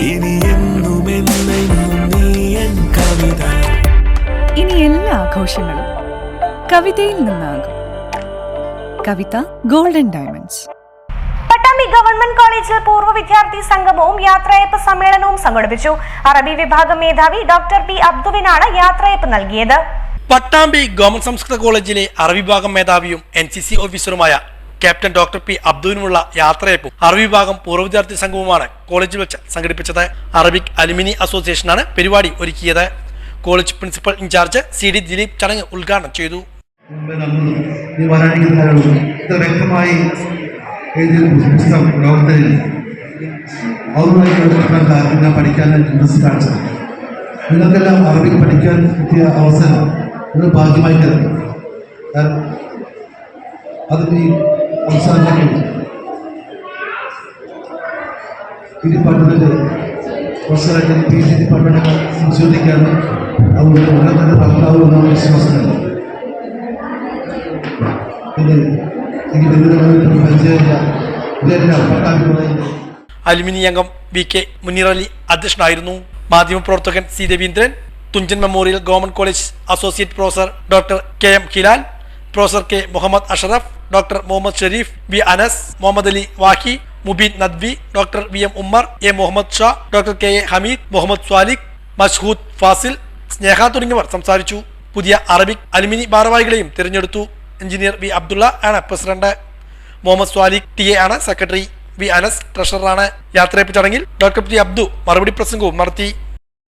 ഇനി എന്നും നീ എൻ കവിത. ഇനി എല്ലാ ആഘോഷങ്ങളും കവിതയിൽ നിന്നാകും. Kavitha golden diamonds. Pattambi government കോളേജിൽ പൂർവ വിദ്യാർത്ഥി സംഗമവും യാത്രയപ്പ് സമ്മേളനവും സംഘടിപ്പിച്ചു. അറബി വിഭാഗം മേധാവി ഡോക്ടർ പി അബ്ദുവിനാണ് യാത്രയപ്പ് നൽകിയത്. പട്ടാമ്പി ഗവൺമെന്റ് സംസ്കൃത കോളേജിലെ അറബി വിഭാഗം മേധാവിയും എൻ സി സി ഓഫീസറുമായ ക്യാപ്റ്റൻ ഡോക്ടർ പി അബ്ദുവിനുമുള്ള യാത്രയപ്പും അറബി വിഭാഗം പൂർവ വിദ്യാർത്ഥി സംഘവുമാണ് കോളേജിൽ വെച്ച് സംഘടിപ്പിച്ചത്. അറബിക് അലുമിനി അസോസിയേഷനാണ് പരിപാടി ഒരുക്കിയത്. College principal in charge C D Dileep ചടങ്ങ് ഉദ്ഘാടനം ചെയ്തു. വ്യക്തമായി പുസ്തകം നിങ്ങൾക്കെല്ലാം അറബിക് പഠിക്കാൻ കിട്ടിയ അവസരം ഒരു ഭാഗ്യമായി കരുതുന്നു അത് അവസാനത്തിൽ ഈ ഡിപ്പാർട്ട്മെന്റ് പ്രൊഫസറായിട്ട് പി ജി ഡിപ്പാർട്ട്മെന്റ് സംശോധിക്കാനും അവരുടെ ഉടൻ തന്നെ വിശ്വാസമുണ്ട്. പിന്നെ എനിക്ക് അലുമിനി അംഗം വി കെ മുനീർ അലി അധ്യക്ഷനായിരുന്നു. മാധ്യമപ്രവർത്തകൻ C Raveendran Thunchan memorial government college associate professor doctor K M Hilal professor K Muhammad Ashraf doctor Muhammad Shareef V Anas Muhammad Ali Wahi Mubeen Nadvi doctor V M Ummer A Muhammad Shah doctor K A Hameed Muhammad Swalih Mashhood Fazil Sneha തുടങ്ങിയവർ സംസാരിച്ചു. പുതിയ Arabic alumni ഭാരവാഹികളെയും തിരഞ്ഞെടുത്തു. Engineer V Abdulla ആണ് president. Muhammad Swalih T A ആണ് secretary. V Anas ട്രഷററാണ്. യാത്രയപ്പ് ചടങ്ങിൽ doctor P Abdu മറുപടി പ്രസംഗവും നടത്തി.